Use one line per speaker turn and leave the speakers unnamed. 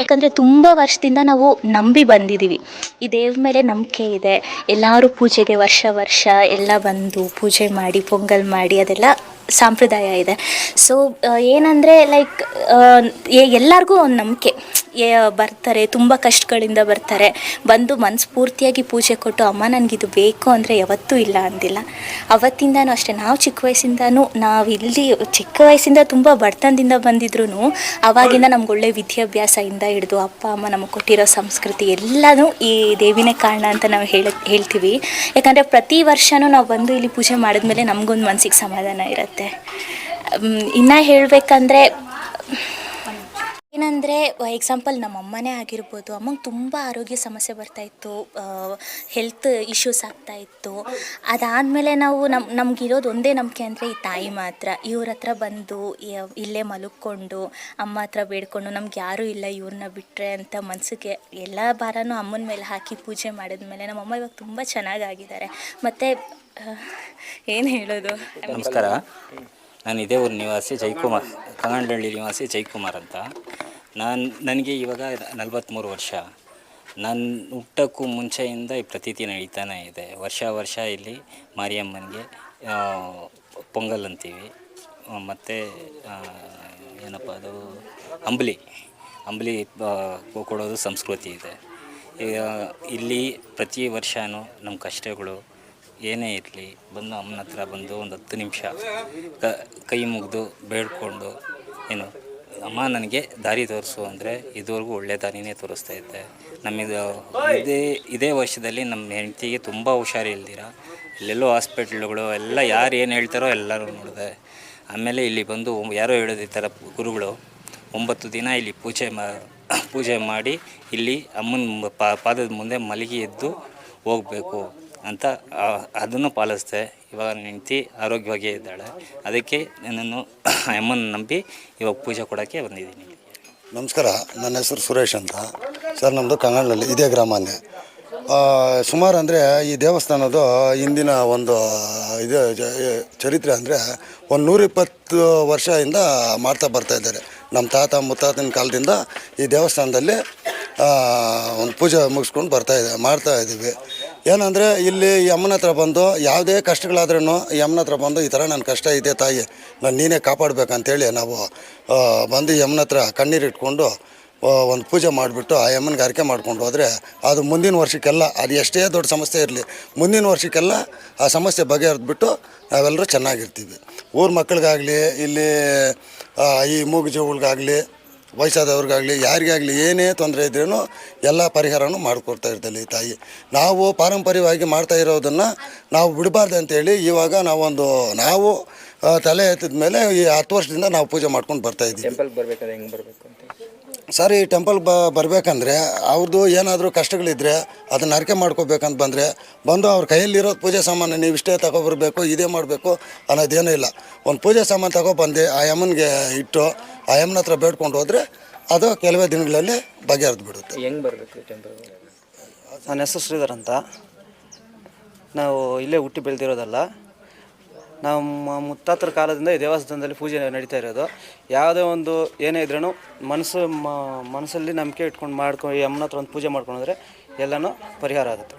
ಯಾಕಂದರೆ ತುಂಬ ವರ್ಷದಿಂದ ನಾವು ನಂಬಿ ಬಂದಿದ್ದೀವಿ ಈ ದೇವ್ರ ಮೇಲೆ ನಂಬಿಕೆ ಇದೆ. ಎಲ್ಲರೂ ಪೂಜೆಗೆ ವರ್ಷ ವರ್ಷ ಎಲ್ಲ ಬಂದು ಪೂಜೆ ಮಾಡಿ, ಪೊಂಗಲ್ ಮಾಡಿ ಅದೆಲ್ಲ ಸಂಪ್ರದಾಯ ಇದೆ. ಸೊ ಏನಂದರೆ ಲೈಕ್ ಎಲ್ಲರಿಗೂ ಒಂದು ನಂಬಿಕೆ. ಬರ್ತಾರೆ, ತುಂಬ ಕಷ್ಟಗಳಿಂದ ಬರ್ತಾರೆ. ಬಂದು ಮನಸ್ಫೂರ್ತಿಯಾಗಿ ಪೂಜೆ ಕೊಟ್ಟು, ಅಮ್ಮ, ನನಗಿದು ಬೇಕು ಅಂದರೆ ಯಾವತ್ತೂ ಇಲ್ಲ ಅಂದಿಲ್ಲ. ಅವತ್ತಿಂದನೂ ಅಷ್ಟೇ, ನಾವು ಚಿಕ್ಕ ವಯಸ್ಸಿಂದನೂ ನಾವು ಇಲ್ಲಿ ಚಿಕ್ಕ ವಯಸ್ಸಿಂದ ತುಂಬ ಬಡತನದಿಂದ ಬಂದಿದ್ರು ಅವಾಗಿಂದ ನಮ್ಗೆ ಒಳ್ಳೆ ವಿದ್ಯಾಭ್ಯಾಸದಿಂದ ಹಿಡಿದು, ಅಪ್ಪ, ಅಮ್ಮ ನಮಗೆ ಕೊಟ್ಟಿರೋ ಸಂಸ್ಕೃತಿ ಎಲ್ಲನೂ ಈ ದೇವಿನೇ ಕಾರಣ ಅಂತ ನಾವು ಹೇಳ, ಹೇಳ್ತೀವಿ. ಯಾಕಂದರೆ ಪ್ರತಿ ವರ್ಷವೂ ನಾವು ಬಂದು ಇಲ್ಲಿ ಪೂಜೆ ಮಾಡಿದ್ಮೇಲೆ ನಮಗೊಂದು ಮನಸ್ಸಿಗೆ ಸಮಾಧಾನ ಇರುತ್ತೆ. ಇನ್ನು ಹೇಳಬೇಕಂದ್ರೆ ಏನಂದರೆ ಎಕ್ಸಾಂಪಲ್ ನಮ್ಮ ಅಮ್ಮನೇ ಆಗಿರ್ಬೋದು, ಅಮ್ಮಂಗೆ ತುಂಬ ಆರೋಗ್ಯ ಸಮಸ್ಯೆ ಬರ್ತಾಯಿತ್ತು ಹೆಲ್ತ್ ಇಶ್ಯೂಸ್ ಆಗ್ತಾಯಿತ್ತು ಅದಾದಮೇಲೆ ನಾವು ನಮ್ಮ ನಮಗಿರೋದು ಒಂದೇ ನಂಬಿಕೆ ಅಂದರೆ ಈ ತಾಯಿ ಮಾತ್ರ. ಇವ್ರ ಹತ್ರ ಬಂದು ಇಲ್ಲೇ ಮಲಗ್ಕೊಂಡು, ಅಮ್ಮ ಹತ್ರ ಬೇಡ್ಕೊಂಡು, ನಮ್ಗೆ ಯಾರೂ ಇಲ್ಲ ಇವ್ರನ್ನ ಬಿಟ್ಟರೆ ಅಂತ ಮನಸ್ಸಿಗೆ ಎಲ್ಲ ಭಾರನೂ ಅಮ್ಮನ ಮೇಲೆ ಹಾಕಿ ಪೂಜೆ ಮಾಡಿದ್ಮೇಲೆ ನಮ್ಮಮ್ಮ ಇವಾಗ ತುಂಬ ಚೆನ್ನಾಗಾಗಿದ್ದಾರೆ. ಮತ್ತು ಏನು ಹೇಳೋದು?
ನಮಸ್ಕಾರ. ನಾನು ಇದೇ ಊರು ನಿವಾಸಿ ಜೈಕುಮಾರ್ ಕಂಗಂಡಳ್ಳಿ ನಿವಾಸಿ ಜೈಕುಮಾರ್ ಅಂತ. ನಾನು, ನನಗೆ ಇವಾಗ ನಲವತ್ತ್ಮೂರು ವರ್ಷ. ನಾನು ಹುಟ್ಟಕ್ಕೂ ಮುಂಚೆಯಿಂದ ಈ ಪ್ರತೀತಿ ನಡೀತಾನೆ ಇದೆ. ವರ್ಷ ವರ್ಷ ಇಲ್ಲಿ ಮಾರಿಯಮ್ಮನಿಗೆ ಪೊಂಗಲ್ ಅಂತೀವಿ. ಮತ್ತು ಏನಪ್ಪ ಅದು, ಅಂಬಲಿ. ಅಂಬಲಿ ಕೊಡೋದು ಸಂಸ್ಕೃತಿ ಇದೆ. ಇಲ್ಲಿ ಪ್ರತಿ ವರ್ಷವೂ ನಮ್ಮ ಕಷ್ಟಗಳು ಏನೇ ಇರಲಿ, ಬಂದು ಅಮ್ಮನ ಹತ್ರ ಬಂದು ಒಂದು ಹತ್ತು ನಿಮಿಷ ಕೈ ಮುಗಿದು ಬೇಡ್ಕೊಂಡು, ಏನು ಅಮ್ಮ ನನಗೆ ದಾರಿ ತೋರಿಸು ಅಂದರೆ ಇದುವರೆಗೂ ಒಳ್ಳೆ ದಾರಿನೇ ತೋರಿಸ್ತಾ ಇದ್ದೆ. ನಮಗೆ ಇದೇ ಇದೇ ವರ್ಷದಲ್ಲಿ ನಮ್ಮ ಹೆಂಡತಿಗೆ ತುಂಬ ಹುಷಾರಿಲ್ದಿರ? ಎಲ್ಲೆಲ್ಲೋ ಹಾಸ್ಪಿಟ್ಲ್ಗಳು, ಎಲ್ಲ ಯಾರು ಏನು ಹೇಳ್ತಾರೋ ಎಲ್ಲರೂ ನೋಡಿದೆ. ಆಮೇಲೆ ಇಲ್ಲಿ ಬಂದು ಯಾರೋ ಹೇಳೋದು ಈ ಥರ ಗುರುಗಳು, ಒಂಬತ್ತು ದಿನ ಇಲ್ಲಿ ಪೂಜೆ ಮಾ, ಪೂಜೆ ಮಾಡಿ ಇಲ್ಲಿ ಅಮ್ಮನ ಪಾದದ ಮುಂದೆ ಮಲಗಿ ಎದ್ದು ಹೋಗಬೇಕು ಅಂತ ಅದನ್ನು ಪಾಲಿಸ್ದೆ. ಇವಾಗ ನನ್ನ ಆರೋಗ್ಯವಾಗೇ ಇದ್ದಾಳೆ. ಅದಕ್ಕೆ ನನ್ನನ್ನು ಅಮ್ಮನ ನಂಬಿ ಇವಾಗ ಪೂಜೆ ಕೊಡೋಕ್ಕೆ ಬಂದಿದ್ದೀನಿ
ನಮಸ್ಕಾರ, ನನ್ನ ಹೆಸರು ಸುರೇಶ್ ಅಂತ. ಸರ್ ನಮ್ಮದು ಕನ್ನಡಲ್ಲಿ, ಇದೇ ಗ್ರಾಮನೇ. ಸುಮಾರು ಅಂದರೆ ಈ ದೇವಸ್ಥಾನದ್ದು ಇಂದಿನ ಒಂದು ಇದು ಚರಿತ್ರೆ ಅಂದರೆ ಒಂದು ನೂರಿಪ್ಪತ್ತು ವರ್ಷದಿಂದ ಮಾಡ್ತಾ ಬರ್ತಾ ಇದ್ದಾರೆ. ನಮ್ಮ ತಾತ, ಮುತ್ತಾತನ ಕಾಲದಿಂದ ಈ ದೇವಸ್ಥಾನದಲ್ಲಿ ಒಂದು ಪೂಜೆ ಮುಗಿಸ್ಕೊಂಡು ಬರ್ತಾ ಇದೆ, ಮಾಡ್ತಾ ಇದ್ದೀವಿ. ಏನಂದರೆ ಇಲ್ಲಿ ಯಮ್ಮನ ಹತ್ರ ಬಂದು ಯಾವುದೇ ಕಷ್ಟಗಳಾದ್ರೂ ಯಮ್ಮನ ಹತ್ರ ಬಂದು ಈ ಥರ ನನ್ನ ಕಷ್ಟ ಇದೆ ತಾಯಿ, ನಾನು ನೀನೇ ಕಾಪಾಡಬೇಕಂತೇಳಿ ನಾವು ಬಂದು ಯಮ್ಮನ ಹತ್ರ ಕಣ್ಣೀರು ಇಟ್ಕೊಂಡು ಒಂದು ಪೂಜೆ ಮಾಡಿಬಿಟ್ಟು ಆ ಯಮ್ಮನಿಗೆ ಅರಿಕೆ ಮಾಡ್ಕೊಂಡು ಹೋದರೆ ಅದು ಮುಂದಿನ ವರ್ಷಕ್ಕೆಲ್ಲ ಅದು ಎಷ್ಟೇ ದೊಡ್ಡ ಸಮಸ್ಯೆ ಇರಲಿ, ಮುಂದಿನ ವರ್ಷಕ್ಕೆಲ್ಲ ಆ ಸಮಸ್ಯೆ ಬಗೆಹರಿದ್ಬಿಟ್ಟು ನಾವೆಲ್ಲರೂ ಚೆನ್ನಾಗಿರ್ತೀವಿ. ಊರ ಮಕ್ಕಳಿಗಾಗಲಿ, ಇಲ್ಲಿ ಈ ಮೂಗು ಮೂಗುಜವುಗಳಿಗಾಗಲಿ ವಯಸ್ಸಾದವ್ರಿಗಾಗಲಿ, ಯಾರಿಗಾಗಲಿ ಏನೇ ತೊಂದರೆ ಇದ್ರೂ ಎಲ್ಲ ಪರಿಹಾರನೂ ಮಾಡಿಕೊಡ್ತಾ ಇರ್ತಾಳೆ ಈ ತಾಯಿ. ನಾವು ಪಾರಂಪರ್ಯವಾಗಿ ಮಾಡ್ತಾ ಇರೋದನ್ನು ನಾವು ಬಿಡಬಾರ್ದು ಅಂತೇಳಿ ಇವಾಗ ನಾವೊಂದು, ನಾವು ತಲೆ ಎತ್ತಿದ ಮೇಲೆ ಈ ಹತ್ತು ವರ್ಷದಿಂದ ನಾವು ಪೂಜೆ ಮಾಡ್ಕೊಂಡು ಬರ್ತಾ ಇದ್ದೀವಿ.
ಬರಬೇಕು ಅಂತ
ಸರ್, ಈ ಟೆಂಪಲ್ ಬ, ಬರಬೇಕಂದ್ರೆ ಅವ್ರದ್ದು ಏನಾದರೂ ಕಷ್ಟಗಳಿದ್ದರೆ ಅದನ್ನ ಅರಿಕೆ ಮಾಡ್ಕೋಬೇಕಂತ ಬಂದರೆ ಬಂದು ಅವ್ರ ಕೈಯಲ್ಲಿರೋ ಪೂಜೆ ಸಾಮಾನು ನೀವು ಇಷ್ಟೇ ತಗೊಬರ್ಬೇಕು, ಇದೇ ಮಾಡಬೇಕು ಅನ್ನೋದೇನೂ ಇಲ್ಲ. ಒಂದು ಪೂಜೆ ಸಾಮಾನು ತಗೊಬಂದು ಆ ಯಮನ್ಗೆ ಇಟ್ಟು ಆ ಯಮನ ಹತ್ರ ಬೇಡ್ಕೊಂಡು ಹೋದರೆ ಅದು ಕೆಲವೇ ದಿನಗಳಲ್ಲಿ ಬಗೆಹರಿದು ಬಿಡುತ್ತೆ.
ಹೆಂಗೆ ಬರಬೇಕು ಟೆಂಪಲ್
ನನ್ನ ಹೆಸರು ಶ್ರೀಧರ್ ಅಂತ. ನಾವು ಇಲ್ಲೇ ಹುಟ್ಟಿ ಬೆಳೆದಿರೋದಲ್ಲ. ನಮ್ಮ ಮುತ್ತಾತರ ಕಾಲದಿಂದ ಈ ದೇವಸ್ಥಾನದಲ್ಲಿ ಪೂಜೆ ನಡೀತಾ ಇರೋದು. ಯಾವುದೇ ಒಂದು ಏನೇ ಇದ್ರೂ ಮನಸ್ಸು ಮನಸ್ಸಲ್ಲಿ ನಂಬಿಕೆ ಇಟ್ಕೊಂಡು ಮಾಡ್ಕೊ ಈ ಅಮ್ಮನ ಹತ್ರ ಒಂದು ಪೂಜೆ ಮಾಡ್ಕೊಂಡ್ರೆ ಎಲ್ಲನೂ ಪರಿಹಾರ ಆಗುತ್ತೆ.